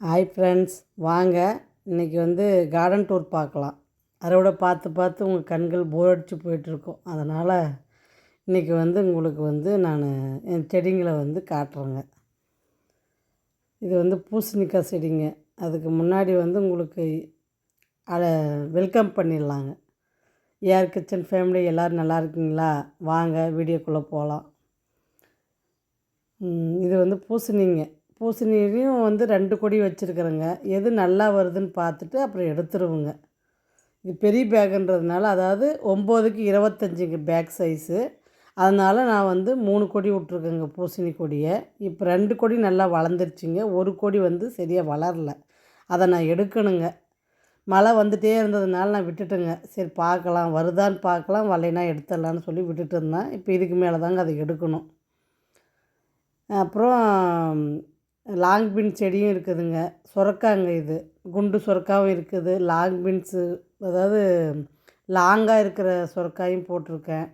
Hi friends வாங்க. இன்றைக்கி வந்து கார்டன் டூர் பார்க்கலாம். அறுவடை பார்த்து பார்த்து உங்கள் கண்கள் போர் அடித்து போயிட்டுருக்கோம் அதனால் இன்றைக்கி வந்து உங்களுக்கு வந்து நான் என் செடிங்களை வந்து காட்டுறேங்க. இது வந்து பூசணிக்காய் செடிங்க. அதுக்கு முன்னாடி வந்து உங்களுக்கு அதை வெல்கம் பண்ணிடலாங்க. ஏர் கிச்சன் ஃபேமிலி எல்லோரும் நல்லா இருக்கீங்களா? வாங்க வீடியோக்குள்ளே போகலாம் இது வந்து பூசணிங்க. பூசணிலையும் வந்து ரெண்டு கொடி வச்சுருக்குறேங்க. எது நல்லா வருதுன்னு பார்த்துட்டு அப்புறம் எடுத்துருவோங்க. இது பெரிய பேக்குன்றதுனால அதாவது ஒம்போதுக்கு இருபத்தஞ்சிங்க பேக் சைஸு. அதனால் நான் வந்து மூணு கொடி விட்ருக்கேங்க பூசணி கொடியை. இப்போ ரெண்டு கொடி நல்லா வளர்ந்துருச்சுங்க. ஒரு கொடி வந்து சரியாக வளரல. அதை நான் எடுக்கணுங்க. மழை வந்துகிட்டே இருந்ததுனால நான் விட்டுட்டேங்க. சரி பார்க்கலாம். வருதான்னு பார்க்கலாம். வரலைன்னா எடுத்துடலான்னு சொல்லி விட்டுட்டு இருந்தேன். இப்போ இதுக்கு மேலே தாங்க அதை எடுக்கணும். அப்புறம் லாங் பீன்ஸ் செடியும் இருக்குதுங்க. சுரக்காங்க இது. குண்டு சுரக்காவும் இருக்குது. லாங் பீன்ஸு அதாவது லாங்காக இருக்கிற சுரக்காயும் போட்டிருக்கேன்.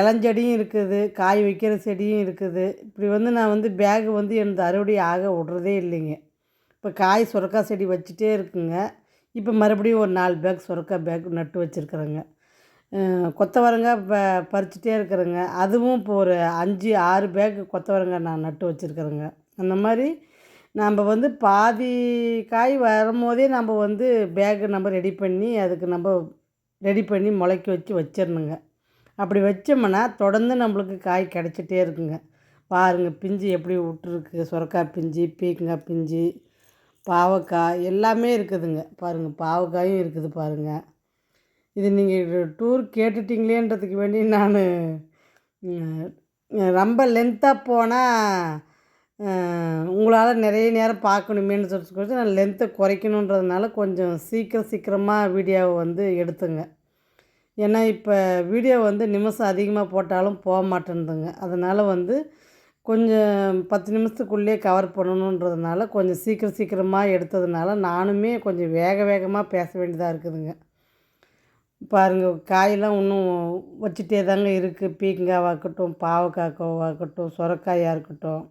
இளஞ்செடியும் இருக்குது. காய் வைக்கிற செடியும் இருக்குது. இப்படி வந்து நான் வந்து பேகு வந்து எனது அறுவடை ஆக விட்றதே இல்லைங்க. இப்போ காய் சுரக்காய் செடி வச்சுட்டே இருக்குங்க. இப்போ மறுபடியும் ஒரு நாலு பேக் சுரக்காய் பேக் நட்டு வச்சுருக்குறேங்க. கொத்தவரங்காய் ப பறிச்சுட்டே இருக்கிறேங்க. அதுவும் இப்போ ஒரு அஞ்சு ஆறு பேக் கொத்தவரங்காய் நான் நட்டு வச்சுருக்குறேங்க. அந்த மாதிரி நம்ம வந்து பாதி காய் வரும்போதே நம்ம வந்து பேக்கு நம்ம ரெடி பண்ணி அதுக்கு நம்ம ரெடி பண்ணி முளைக்க வச்சு வச்சிடணுங்க அப்படி வச்சோம்னா தொடர்ந்து நம்மளுக்கு காய் கிடச்சிட்டே இருக்குங்க. பாருங்கள் பிஞ்சு எப்படி விட்டுருக்கு சுரக்காய் பிஞ்சு பீக்கங்காய் பிஞ்சு பாவக்காய் எல்லாமே இருக்குதுங்க. பாருங்கள் பாவக்காயும் இருக்குது பாருங்கள் இது நீங்கள் டூர் கேட்டுட்டிங்களேன்றதுக்கு வேண்டி நான் ரொம்ப லென்த்தாக போனால் உங்களால் நிறைய நேரம் பார்க்கணுமேன்னு சொல்லி நான் லென்த்தை குறைக்கணுன்றதுனால கொஞ்சம் சீக்கிரம் சீக்கிரமாக வீடியோவை வந்து எடுத்துங்க. ஏன்னா இப்போ வீடியோ வந்து நிமிஷம் அதிகமாக போட்டாலும் போக மாட்டேன்துங்க. அதனால் வந்து கொஞ்சம் பத்து நிமிஷத்துக்குள்ளேயே கவர் பண்ணணுன்றதுனால கொஞ்சம் சீக்கிரம் சீக்கிரமாக எடுத்ததுனால நானுமே கொஞ்சம் வேக வேகமாக பேச வேண்டியதாக இருக்குதுங்க. பாருங்கள் காயெல்லாம் இன்னும் வச்சுட்டே தாங்க இருக்குது பீக்கங்காவாகட்டும் பாவக்காய்க்காவாகட்டும் சுரக்காயாக இருக்கட்டும்.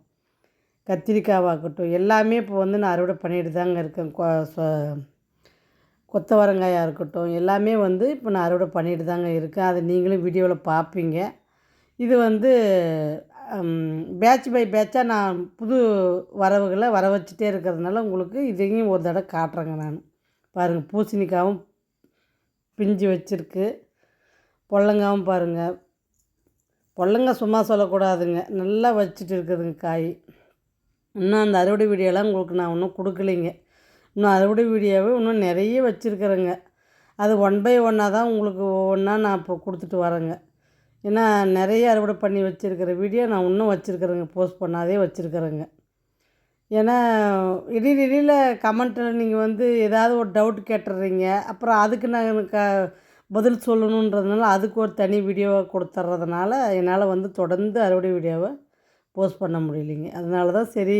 கத்திரிக்காவாகட்டும் எல்லாமே இப்போ வந்து நான் அறுவடை பண்ணிட்டு தாங்க இருக்கேன். கொ சொ- கொத்தவரங்காயாக இருக்கட்டும் எல்லாமே வந்து இப்போ நான் அறுவடை பண்ணிட்டு தாங்க இருக்கேன். அதை நீங்களும் வீடியோவில் பார்ப்பீங்க. இது வந்து பேட்ச் பை பேட்சாக நான் புது வரவுகளை வர வச்சுட்டே இருக்கிறதுனால உங்களுக்கு இதையும் ஒரு தடவை காட்டுறேங்க நான். பாருங்கள் பூசணிக்காவும் பிஞ்சு வச்சுருக்கு. பொல்லங்காவும் பாருங்கள் பொல்லங்காய் சும்மா சொல்லக்கூடாதுங்க. நல்லா வச்சுட்டு இருக்குதுங்க காய். இன்னும் அந்த அறுவடை வீடியோலாம் உங்களுக்கு நான் இன்னும் கொடுக்கலைங்க. இன்னும் அறுவடை வீடியோவே இன்னும் நிறைய வச்சுருக்குறேங்க. அது ஒன் பை ஒன்னாக தான் உங்களுக்கு ஒவ்வொன்றா நான் இப்போ கொடுத்துட்டு வரேங்க. ஏன்னா நிறைய அறுவடை பண்ணி வச்சுருக்கிற வீடியோ நான் இன்னும் வச்சுருக்குறேங்க. போஸ்ட் பண்ணாதே வச்சுருக்குறேங்க. ஏன்னா இடையில இடையில கமெண்ட்டில் நீங்கள் வந்து ஏதாவது ஒரு டவுட் கேட்டுடுறீங்க அப்புறம் அதுக்கு நான் க பதில் சொல்லணுன்றதுனால அதுக்கு ஒரு தனி வீடியோவை கொடுத்துட்றதுனால என்னால் வந்து தொடர்ந்து அறுவடை வீடியோவை போஸ்ட் பண்ண முடியலைங்க. அதனால தான் சரி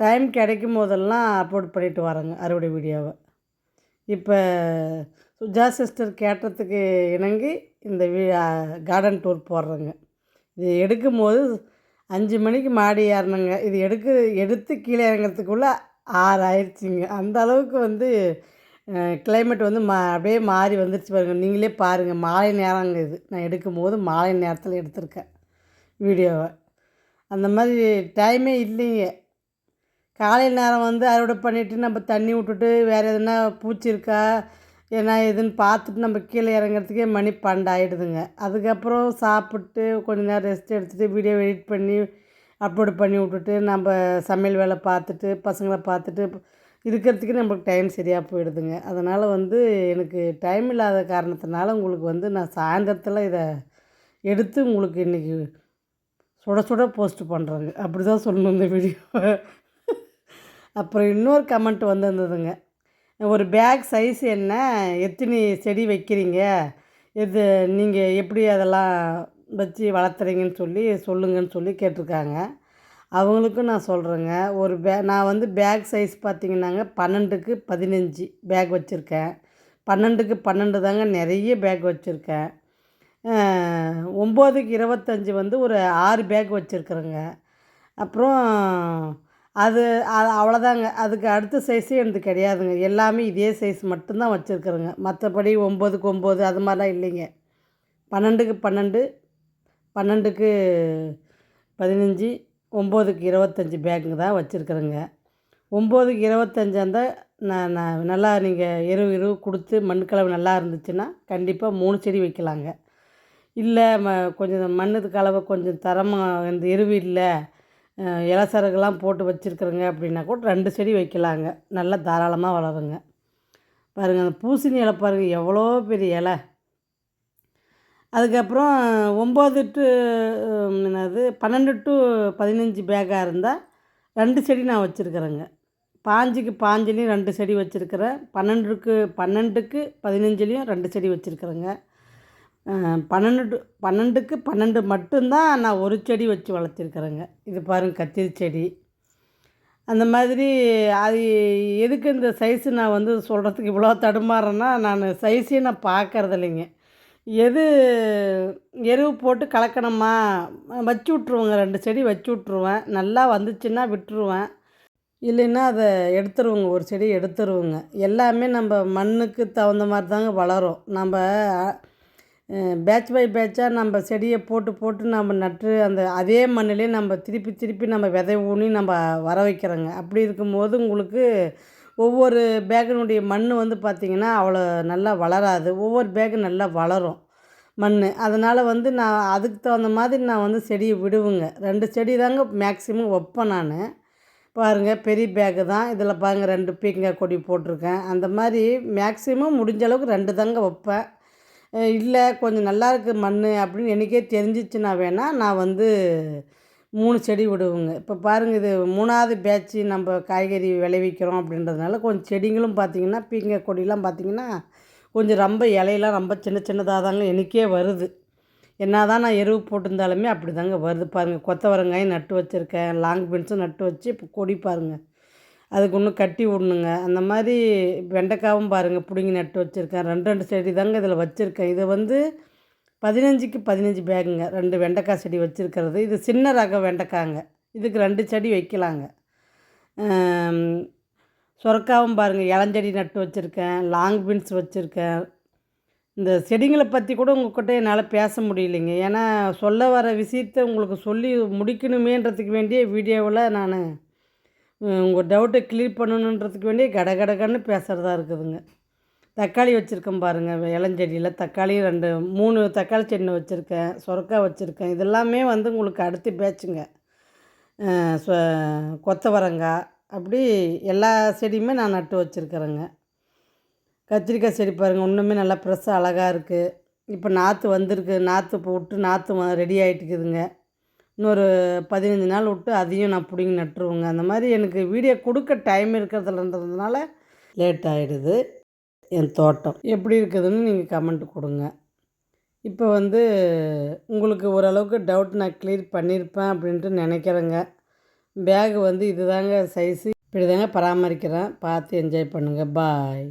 டைம் கிடைக்கும் போதெல்லாம் அப்லோட் பண்ணிட்டு வரேங்க அறுவடை வீடியோவை. இப்போ சுஜா சிஸ்டர் கேட்டதுக்கு இணங்கி இந்த வீ கார்டன் டூர் போடுறேங்க. இது எடுக்கும் போது அஞ்சு மணிக்கு மாடி ஏறினங்க இது எடுக்க எடுத்து கீழே இறங்குறதுக்குள்ளே ஆறு ஆயிடுச்சுங்க அந்த அளவுக்கு வந்து கிளைமேட் வந்து மா அப்படியே மாறி வந்துருச்சு பாருங்கள் நீங்களே பாருங்கள் மாலை நேரங்க இது. நான் எடுக்கும் போது மாலை நேரத்தில் எடுத்திருக்கேன் வீடியோவை. அந்த மாதிரி டைமே இல்லைங்க. காலையில் நேரம் வந்து அறுவடை பண்ணிவிட்டு நம்ம தண்ணி விட்டுட்டு வேறு எதுனா பூச்சி இருக்கா ஏன்னா ஏதுன்னு பார்த்துட்டு நம்ம கீழே இறங்குறதுக்கே மணி பன்னெண்டு ஆகிடுதுங்க அதுக்கப்புறம் சாப்பிட்டு கொஞ்ச நேரம் ரெஸ்ட் எடுத்துகிட்டு வீடியோ எடிட் பண்ணி அப்லோடு பண்ணி விட்டுட்டு நம்ம சமையல் வேலை பார்த்துட்டு பசங்களை பார்த்துட்டு இருக்கிறதுக்கு நம்மளுக்கு டைம் சரியாக போயிடுதுங்க. அதனால் வந்து எனக்கு டைம் இல்லாத காரணத்தினால உங்களுக்கு வந்து நான் சாயந்தரத்தில் இதை எடுத்து உங்களுக்கு இன்றைக்கி சுட சுட போஸ்ட் பண்ணுறேங்க அப்படி தான் சொல்லணும் இந்த வீடியோவை அப்புறம் இன்னொரு கமெண்ட் வந்திருந்ததுங்க. ஒரு பேக் சைஸ் என்ன? எத்தனை செடி வைக்கிறீங்க? இது நீங்கள் எப்படி அதெல்லாம் வச்சு வளர்த்துறீங்கன்னு சொல்லி சொல்லுங்கன்னு சொல்லி கேட்டிருக்காங்க. அவங்களுக்கும் நான் சொல்கிறேங்க ஒரு பே நான் வந்து பேக் சைஸ் பார்த்தீங்கன்னாங்க பன்னெண்டுக்கு பதினஞ்சு பேக் வச்சுருக்கேன். பன்னெண்டுக்கு பன்னெண்டு தாங்க நிறைய பேக் வச்சுருக்கேன். ஒம்போதுக்கு இருபத்தஞ்சி வந்து ஒரு ஆறு பேக் வச்சுருக்குறேங்க. அப்புறம் அது அது அவ்வளோதாங்க. அதுக்கு அடுத்த சைஸே எனக்கு கிடையாதுங்க. எல்லாமே இதே சைஸ் மட்டும்தான் வச்சுருக்குறேங்க. மற்றபடி ஒம்போதுக்கு ஒம்பது அது மாதிரிலாம் இல்லைங்க. பன்னெண்டுக்கு பன்னெண்டு பன்னெண்டுக்கு பதினஞ்சு ஒம்போதுக்கு இருபத்தஞ்சி பேக்குங்க தான் வச்சுருக்குறேங்க. ஒம்போதுக்கு இருபத்தஞ்சா இருந்தால் நான் நான் நல்லா நீங்கள் எருவு எரு கொடுத்து மண் கலவை நல்லா இருந்துச்சுன்னா கண்டிப்பாக மூணு செடி வைக்கலாங்க. இல்லை ம கொஞ்சம் மண்ணுது கலவை கொஞ்சம் தரமாக இந்த எருவு இல்லை இலசரகுலாம் போட்டு வச்சுருக்குறேங்க அப்படின்னா கூட ரெண்டு செடி வைக்கலாங்க. நல்லா தாராளமாக வளருங்க. பாருங்கள் அந்த பூசணி இலை பாருங்கள் எவ்வளோ பெரிய இலை. அதுக்கப்புறம் ஒம்பது டு என்னது பன்னெண்டு டு பதினஞ்சு பேக்காக இருந்தால் ரெண்டு செடி நான் வச்சுருக்குறேங்க. பாஞ்சுக்கு பாஞ்சுலேயும் ரெண்டு செடி வச்சுருக்குறேன். பன்னெண்டுக்கு பன்னெண்டுக்கு பதினஞ்சுலேயும் ரெண்டு செடி வச்சுருக்குறேங்க. பன்னெண்டு டு பன்னெண்டுக்கு பன்னெண்டு மட்டும்தான் நான் ஒரு செடி வச்சு வளர்த்துருக்குறேங்க. இது பாருங்கள் கத்திரி செடி. அந்த மாதிரி அது எதுக்கு இந்த சைஸு நான் வந்து சொல்கிறதுக்கு இவ்வளோ தடுமாறேன்னா நான் சைஸையும் நான் பார்க்கறது இல்லைங்க எது எருவு போட்டு கலக்கணுமா? வச்சு விட்ருவோங்க ரெண்டு செடி வச்சு விட்ருவேன் நல்லா வந்துச்சுன்னா விட்டுருவேன். இல்லைன்னா அதை எடுத்துருவோங்க. ஒரு செடி எடுத்துருவோங்க. எல்லாமே நம்ம மண்ணுக்கு தகுந்த மாதிரி தாங்க வளரும். நம்ம பேட்ச் பை பேட்சாக நம்ம செடியை போட்டு போட்டு நம்ம நட்டு அந்த அதே மண்ணிலே நம்ம திருப்பி திருப்பி நம்ம விதை ஊனி நம்ம வர வைக்கிறோங்க. அப்படி இருக்கும்போது உங்களுக்கு ஒவ்வொரு பேக்கினுடைய மண் வந்து பார்த்திங்கன்னா அவ்வளோ நல்லா வளராது. ஒவ்வொரு பேக்கு நல்லா வளரும் மண் அதனால் வந்து நான் அதுக்கு தகுந்த மாதிரி நான் வந்து செடியை விடுவேங்க. ரெண்டு செடி தாங்க மேக்ஸிமம் வைப்பேன் நான். பாருங்கள் பெரிய பேக்கு தான். இதில் பாருங்கள் ரெண்டு பீக்கங்காய் கொடி போட்டிருக்கேன். அந்த மாதிரி மேக்ஸிமம் முடிஞ்ச அளவுக்கு ரெண்டு தாங்க வைப்பேன். இல்லை கொஞ்சம் நல்லா இருக்குது மண் அப்படின்னு எனக்கே தெரிஞ்சிச்சுன்னா வேணால் நான் வந்து மூணு செடி விடுவோங்க. இப்போ பாருங்கள் இது மூணாவது பேட்ச்சு நம்ம காய்கறி விளைவிக்கிறோம் அப்படின்றதுனால கொஞ்சம் செடிங்களும் பார்த்திங்கன்னா பீங்க கொடிலாம் பார்த்திங்கன்னா கொஞ்சம் ரொம்ப இலையெல்லாம் ரொம்ப சின்ன சின்னதாக தாங்க எனக்கே வருது. என்ன தான் நான் எருவு போட்டிருந்தாலுமே அப்படி தாங்க வருது பாருங்கள் கொத்தவரங்காயும் நட்டு வச்சுருக்கேன். லாங் பீன்ஸும் நட்டு வச்சு இப்போ கொடி பாருங்கள் அதுக்கு ஒன்று கட்டி விடணுங்க. அந்த மாதிரி வெண்டைக்காவும் பாருங்கள் பிடுங்கி நட்டு வச்சுருக்கேன். ரெண்டு ரெண்டு செடி தாங்க இதில் வச்சுருக்கேன். இதை வந்து பதினஞ்சுக்கு பதினஞ்சு பேகுங்க ரெண்டு வெண்டைக்காய் செடி வச்சுருக்கிறது. இது சின்ன ரகம் வெண்டைக்காங்க இதுக்கு ரெண்டு செடி வைக்கலாங்க. சொரக்காவும் பாருங்கள் இளஞ்செடி நட்டு வச்சுருக்கேன். லாங் பீன்ஸ் வச்சுருக்கேன். இந்த செடிங்களை பற்றி கூட உங்கள்கிட்ட என்னால் பேச முடியலைங்க. ஏன்னா சொல்ல வர விஷயத்த உங்களுக்கு சொல்லி முடிக்கணுமேன்றதுக்கு வேண்டிய வீடியோவில் நான் உங்கள் டவுட்டை கிளியர் பண்ணணுன்றதுக்கு வேண்டிய கட கடகன்னு பேசுகிறதா இருக்குதுங்க. தக்காளி வச்சுருக்கேன் பாருங்கள் இளஞ்செடியில். தக்காளி ரெண்டு மூணு தக்காளி செடி வச்சுருக்கேன் சொரக்காய் வச்சுருக்கேன். இதெல்லாமே வந்து உங்களுக்கு அடுத்து பேச்சுங்க. கொத்தவரங்காய் அப்படி எல்லா செடியுமே நான் நட்டு வச்சுருக்குறேங்க. கத்திரிக்காய் செடி பாருங்கள் இன்னுமே நல்லா ஃப்ரெஷ்ஷாக அழகாக இருக்குது இப்போ நாற்று வந்திருக்கு நாற்று போட்டு நாற்று ரெடி ஆகிட்டுக்குதுங்க இன்னொரு பதினஞ்சு நாள் விட்டு அதையும் நான் பிடிங்கி நட்டுருவேங்க. அந்த மாதிரி எனக்கு வீடியோ கொடுக்க டைம் இருக்கிறதுல இருந்ததுனால லேட் ஆகிடுது என் தோட்டம். எப்படி இருக்குதுன்னு நீங்கள் கமெண்ட் கொடுங்க. இப்போ வந்து உங்களுக்கு ஓரளவுக்கு டவுட் நான் கிளியர் பண்ணியிருப்பேன் அப்படின்ட்டு நினைக்கிறேங்க. பேகு வந்து இதுதாங்க சைஸு இப்படி தாங்க பராமரிக்கிறேன். பார்த்து என்ஜாய் பண்ணுங்கள் பாய்